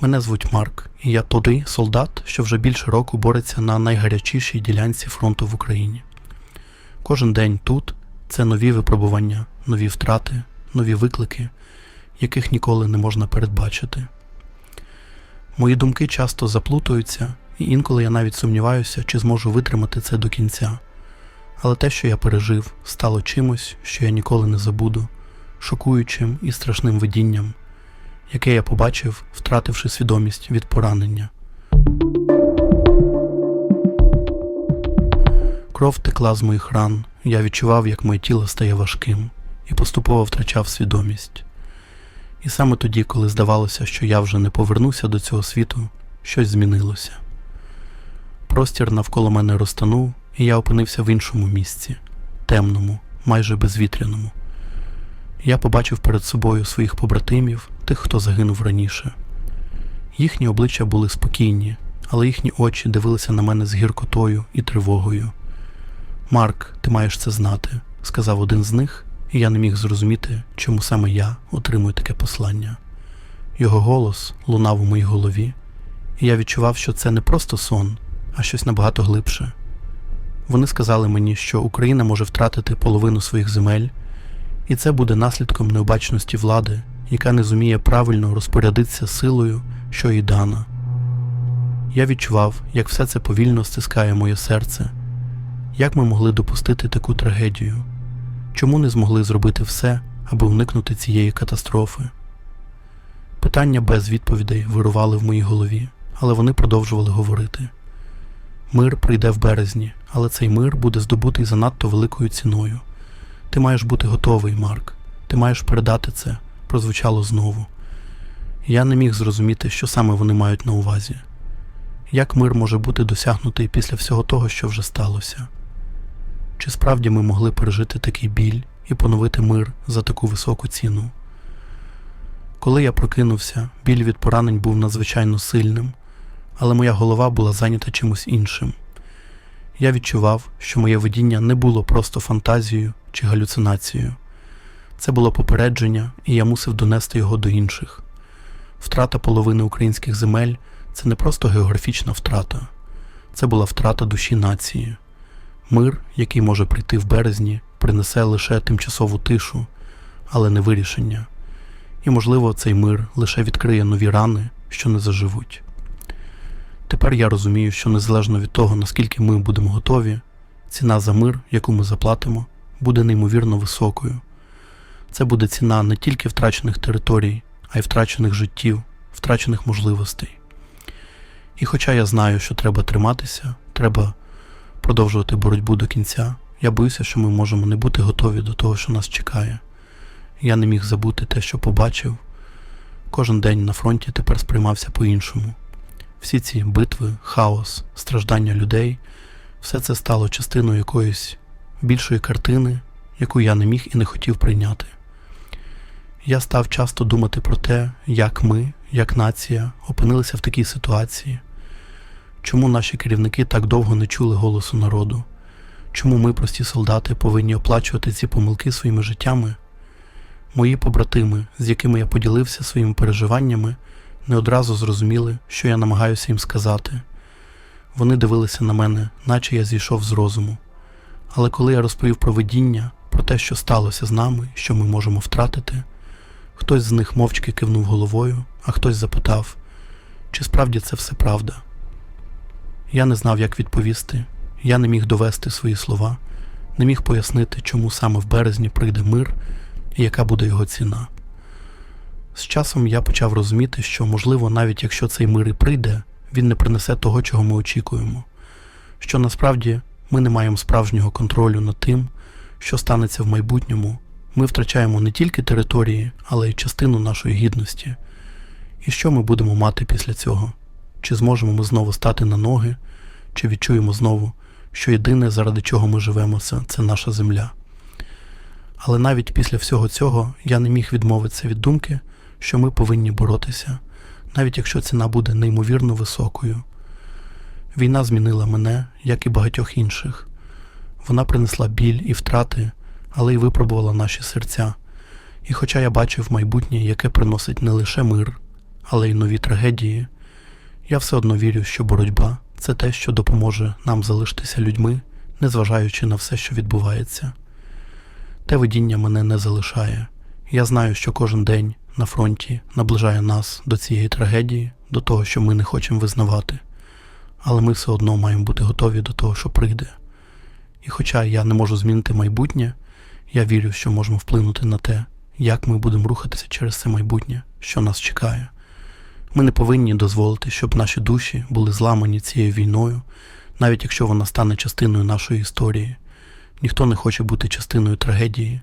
Мене звуть Марк, і я той солдат, що вже більше року бореться на найгарячішій ділянці фронту в Україні. Кожен день тут це нові випробування, нові втрати, нові виклики, яких ніколи не можна передбачити. Мої думки часто заплутуються, і інколи я навіть сумніваюся, чи зможу витримати це до кінця. Але те, що я пережив, стало чимось, що я ніколи не забуду, шокуючим і страшним видінням, яке я побачив, втративши свідомість від поранення. Кров текла з моїх ран, я відчував, як моє тіло стає важким, і поступово втрачав свідомість. І саме тоді, коли здавалося, що я вже не повернуся до цього світу, щось змінилося. Простір навколо мене розтанув, і я опинився в іншому місці, темному, майже безвітряному. Я побачив перед собою своїх побратимів, тих, хто загинув раніше. Їхні обличчя були спокійні, але їхні очі дивилися на мене з гіркотою і тривогою. Марк, ти маєш це знати, сказав один з них, і я не міг зрозуміти, чому саме я отримую таке послання. Його голос лунав у моїй голові, і я відчував, що це не просто сон, а щось набагато глибше. Вони сказали мені, що Україна може втратити половину своїх земель, і це буде наслідком необачності влади, яка не зуміє правильно розпорядитися силою, що їй дана. Я відчував, як все це повільно стискає моє серце. Як ми могли допустити таку трагедію? Чому не змогли зробити все, аби уникнути цієї катастрофи? Питання без відповідей вирували в моїй голові, але вони продовжували говорити. Мир прийде в березні, але цей мир буде здобутий занадто великою ціною. Ти маєш бути готовий, Марк. Ти маєш передати це, прозвучало знову. Я не міг зрозуміти, що саме вони мають на увазі. Як мир може бути досягнутий після всього того, що вже сталося? Чи справді ми могли пережити такий біль і поновити мир за таку високу ціну? Коли я прокинувся, біль від поранень був надзвичайно сильним, але моя голова була зайнята чимось іншим. Я відчував, що моє видіння не було просто фантазією чи галюцинацією. Це було попередження, і я мусив донести його до інших. Втрата половини українських земель це не просто географічна втрата, це була втрата душі нації. Мир, який може прийти в березні, принесе лише тимчасову тишу, але не вирішення. І, можливо, цей мир лише відкриє нові рани, що не заживуть. Тепер я розумію, що незалежно від того, наскільки ми будемо готові, ціна за мир, яку ми заплатимо, буде неймовірно високою. Це буде ціна не тільки втрачених територій, а й втрачених життів, втрачених можливостей. І хоча я знаю, що треба триматися, треба продовжувати боротьбу до кінця, я боюся, що ми можемо не бути готові до того, що нас чекає. Я не міг забути те, що побачив. Кожен день на фронті тепер сприймався по-іншому. Всі ці битви, хаос, страждання людей, все це стало частиною якоїсь більшої картини, яку я не міг і не хотів прийняти. Я став часто думати про те, як ми, як нація, опинилися в такій ситуації, чому наші керівники так довго не чули голосу народу, чому ми, прості солдати, повинні оплачувати ці помилки своїми життями. Мої побратими, з якими я поділився своїми переживаннями, не одразу зрозуміли, що я намагаюся їм сказати. Вони дивилися на мене, наче я зійшов з розуму. Але коли я розповів про видіння, про те, що сталося з нами, що ми можемо втратити, хтось з них мовчки кивнув головою, а хтось запитав, чи справді це все правда. Я не знав, як відповісти, я не міг довести свої слова, не міг пояснити, чому саме в березні прийде мир і яка буде його ціна. З часом я почав розуміти, що, можливо, навіть якщо цей мир і прийде, він не принесе того, чого ми очікуємо, що насправді ми не маємо справжнього контролю над тим, що станеться в майбутньому. Ми втрачаємо не тільки території, але й частину нашої гідності. І що ми будемо мати після цього? Чи зможемо ми знову стати на ноги, чи відчуємо знову, що єдине, заради чого ми живемо, це, це наша земля. Але навіть після всього цього я не міг відмовитися від думки, що ми повинні боротися, навіть якщо ціна буде неймовірно високою. Війна змінила мене, як і багатьох інших. Вона принесла біль і втрати, але й випробувала наші серця. І хоча я бачив майбутнє, яке приносить не лише мир, але й нові трагедії, я все одно вірю, що боротьба це те, що допоможе нам залишитися людьми, незважаючи на все, що відбувається. Те видіння мене не залишає. Я знаю, що кожен день на фронті наближає нас до цієї трагедії, до того, що ми не хочемо визнавати. Але ми все одно маємо бути готові до того, що прийде. І хоча я не можу змінити майбутнє, я вірю, що можемо вплинути на те, як ми будемо рухатися через це майбутнє, що нас чекає. Ми не повинні дозволити, щоб наші душі були зламані цією війною, навіть якщо вона стане частиною нашої історії. Ніхто не хоче бути частиною трагедії.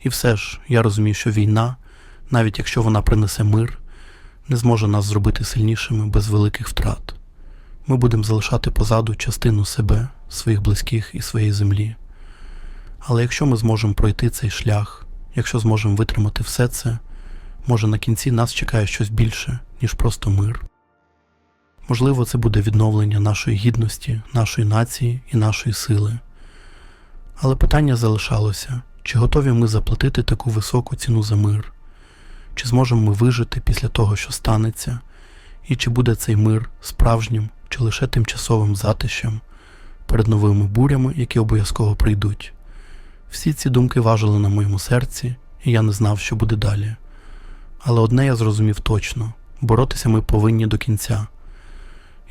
І все ж я розумію, що війна, навіть якщо вона принесе мир, не зможе нас зробити сильнішими без великих втрат. Ми будемо залишати позаду частину себе, своїх близьких і своєї землі. Але якщо ми зможемо пройти цей шлях, якщо зможемо витримати все це, може на кінці нас чекає щось більше, ніж просто мир. Можливо, це буде відновлення нашої гідності, нашої нації і нашої сили. Але питання залишалося, чи готові ми заплатити таку високу ціну за мир? Чи зможемо ми вижити після того, що станеться, і чи буде цей мир справжнім чи лише тимчасовим затишем перед новими бурями, які обов'язково прийдуть? Всі ці думки важили на моєму серці, і я не знав, що буде далі. Але одне я зрозумів точно боротися ми повинні до кінця.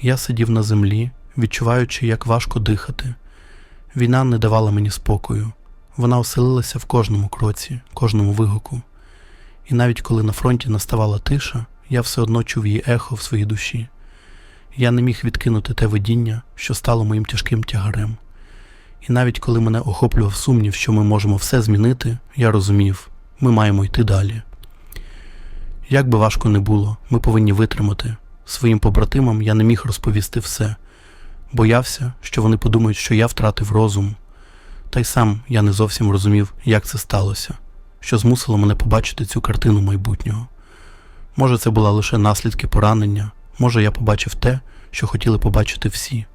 Я сидів на землі, відчуваючи, як важко дихати. Війна не давала мені спокою. Вона оселилася в кожному кроці, кожному вигуку. І навіть коли на фронті наставала тиша, я все одно чув її ехо в своїй душі. Я не міг відкинути те видіння, що стало моїм тяжким тягарем. І навіть коли мене охоплював сумнів, що ми можемо все змінити, я розумів, ми маємо йти далі. Як би важко не було, ми повинні витримати. Своїм побратимам я не міг розповісти все, боявся, що вони подумають, що я втратив розум. Та й сам я не зовсім розумів, як це сталося, що змусило мене побачити цю картину майбутнього. Може, це була лише наслідки поранення, може, я побачив те, що хотіли побачити всі.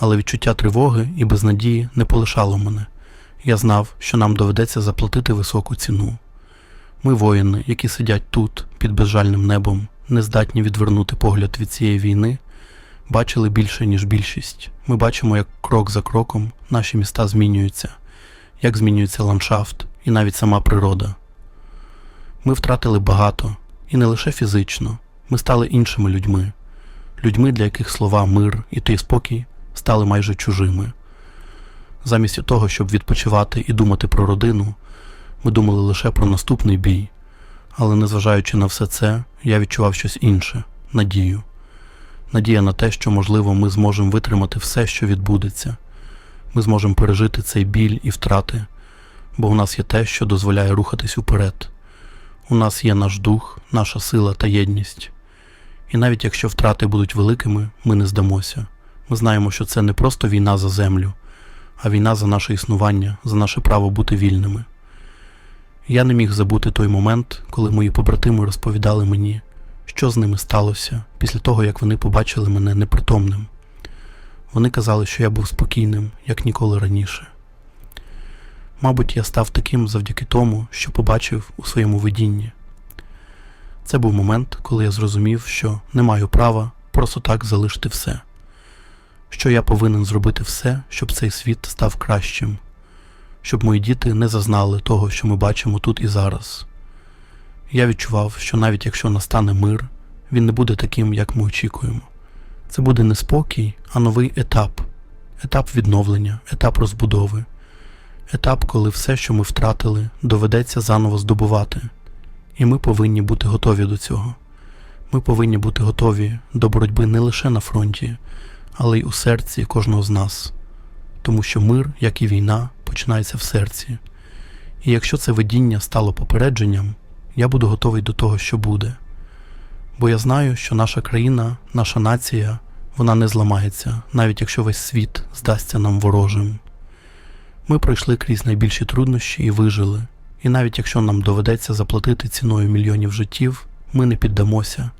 Але відчуття тривоги і безнадії не полишало мене. Я знав, що нам доведеться заплатити високу ціну. Ми воїни, які сидять тут, під безжальним небом, не здатні відвернути погляд від цієї війни, бачили більше, ніж більшість. Ми бачимо, як крок за кроком наші міста змінюються, як змінюється ландшафт і навіть сама природа. Ми втратили багато, і не лише фізично, ми стали іншими людьми, людьми, для яких слова мир і той спокій стали майже чужими. Замість того, щоб відпочивати і думати про родину, ми думали лише про наступний бій. Але незважаючи на все це, я відчував щось інше надію. Надія на те, що, можливо, ми зможемо витримати все, що відбудеться. Ми зможемо пережити цей біль і втрати, бо у нас є те, що дозволяє рухатись уперед. У нас є наш дух, наша сила та єдність. І навіть якщо втрати будуть великими, ми не здамося. Ми знаємо, що це не просто війна за землю, а війна за наше існування, за наше право бути вільними. Я не міг забути той момент, коли мої побратими розповідали мені, що з ними сталося після того, як вони побачили мене непритомним. Вони казали, що я був спокійним, як ніколи раніше. Мабуть, я став таким завдяки тому, що побачив у своєму видінні. Це був момент, коли я зрозумів, що не маю права просто так залишити все, що я повинен зробити все, щоб цей світ став кращим, щоб мої діти не зазнали того, що ми бачимо тут і зараз. Я відчував, що навіть якщо настане мир, він не буде таким, як ми очікуємо. Це буде не спокій, а новий етап, етап відновлення, етап розбудови, етап, коли все, що ми втратили, доведеться заново здобувати. І ми повинні бути готові до цього. Ми повинні бути готові до боротьби не лише на фронті, але й у серці кожного з нас. Тому що мир, як і війна, починається в серці. І якщо це видіння стало попередженням, я буду готовий до того, що буде. Бо я знаю, що наша країна, наша нація, вона не зламається, навіть якщо весь світ здасться нам ворожим. Ми пройшли крізь найбільші труднощі і вижили. І навіть якщо нам доведеться заплатити ціною мільйонів життів, ми не піддамося,